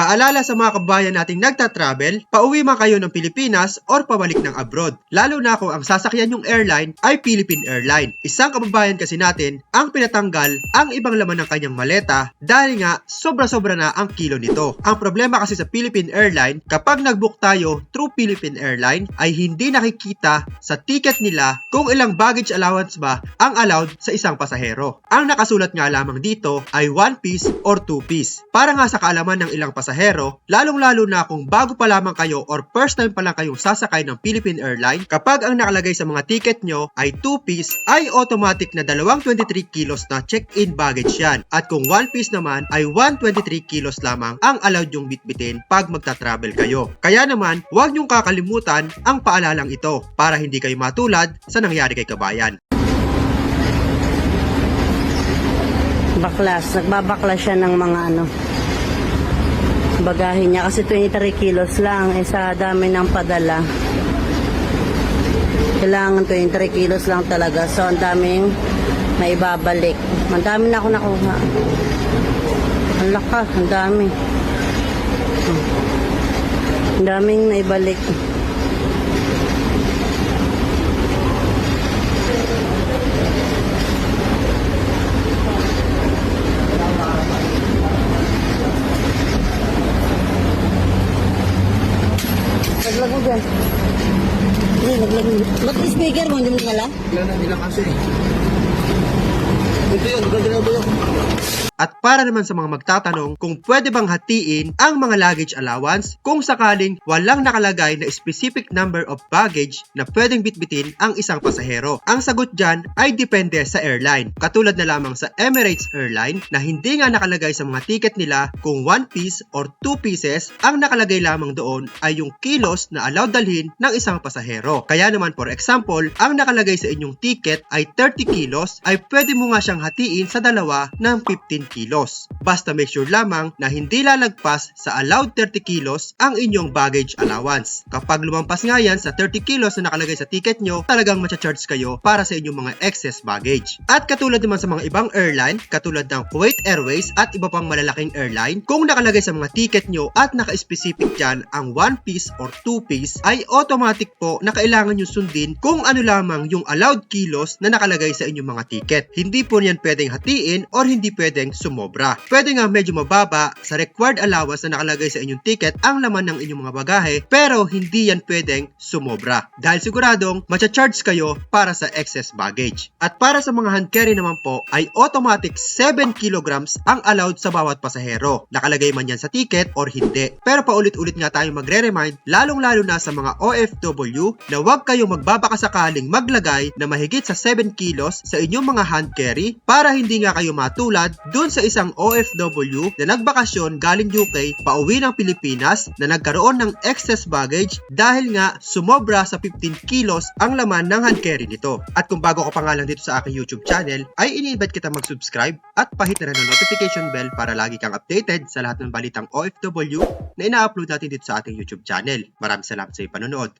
Paalala sa mga kabayan nating nagta-travel, pauwi man kayo ng Pilipinas or pabalik ng abroad. Lalo na kung ang sasakyan yung airline ay Philippine Airline. Isang kababayan kasi natin ang pinatanggal ang ibang laman ng kanyang maleta dahil nga sobra-sobra na ang kilo nito. Ang problema kasi sa Philippine Airline, kapag nag-book tayo through Philippine Airline ay hindi nakikita sa ticket nila kung ilang baggage allowance ba ang allowed sa isang pasahero. Ang nakasulat nga lamang dito ay 1 piece or 2 piece. Para nga sa kaalaman ng ilang pasahero, lalong-lalo na kung bago pa lamang kayo or first time pa lang kayong sasakay ng Philippine Airline, kapag ang nakalagay sa mga ticket nyo ay 2 piece, ay automatic na dalawang 23 kilos na check-in baggage yan. At kung 1 piece naman ay 123 kilos lamang ang allowed yung bitbitin pag magta-travel kayo. Kaya naman, huwag nyong kakalimutan ang paalalang ito para hindi kayo matulad sa nangyari kay kabayan. baklas. Nagbabaklas siya ng mga ano, bagahe niya. Kasi 23 kilos lang. Eh, sa dami ng padala. Kailangan 23 kilos lang talaga. So, ang daming maibabalik. Ang dami na ako nakuha. Ang lakas. Ang dami. Hmm. Ang daming naibalik. Naglag mo dyan. Hindi, naglag mo. Ba't speaker mo? Hindi mo nala? Ilan na ilang kasi. Ito yun, gagalaw ba yun? At para naman sa mga magtatanong kung pwede bang hatiin ang mga luggage allowance kung sakaling walang nakalagay na specific number of baggage na pwedeng bitbitin ang isang pasahero. Ang sagot dyan ay depende sa airline. Katulad na lamang sa Emirates Airline na hindi nga nakalagay sa mga ticket nila kung 1 piece or 2 pieces, ang nakalagay lamang doon ay yung kilos na allowed dalhin ng isang pasahero. Kaya naman for example, ang nakalagay sa inyong ticket ay 30 kilos ay pwede mo nga siyang hatiin sa dalawa ng 15 kilos. Basta make sure lamang na hindi lalagpas sa allowed 30 kilos ang inyong baggage allowance. Kapag lumampas nga yan sa 30 kilos na nakalagay sa ticket nyo, talagang matcha-charge kayo para sa inyong mga excess baggage. At katulad naman sa mga ibang airline, katulad ng Kuwait Airways at iba pang malalaking airline, kung nakalagay sa mga ticket nyo at naka-specific dyan ang 1 piece or 2 piece, ay automatic po na kailangan nyo sundin kung ano lamang yung allowed kilos na nakalagay sa inyong mga ticket. Hindi po yan pwedeng hatiin or hindi pwedeng sumobra. Pwede nga medyo mababa sa required allowance na nakalagay sa inyong ticket ang laman ng inyong mga bagahe pero hindi yan pwedeng sumobra. Dahil siguradong matcha-charge kayo para sa excess baggage. At para sa mga hand carry naman po ay automatic 7 kilograms ang allowed sa bawat pasahero. Nakalagay man yan sa ticket or hindi. Pero paulit-ulit nga tayo magre-remind lalong-lalo na sa mga OFW na huwag kayong magbabakasakaling maglagay na mahigit sa 7 kilos sa inyong mga hand carry para hindi nga kayo matulad dun sa isang OFW na nagbakasyon galing UK pauwi ng Pilipinas na nagkaroon ng excess baggage dahil nga sumobra sa 15 kilos ang laman ng hand carry nito. At kung bago ka pa nga lang dito sa aking YouTube channel, ay ini-invite kita mag-subscribe at pahit na rin ang notification bell para lagi kang updated sa lahat ng balitang OFW na ina-upload natin dito sa ating YouTube channel. Maraming salamat sa iyong panonood.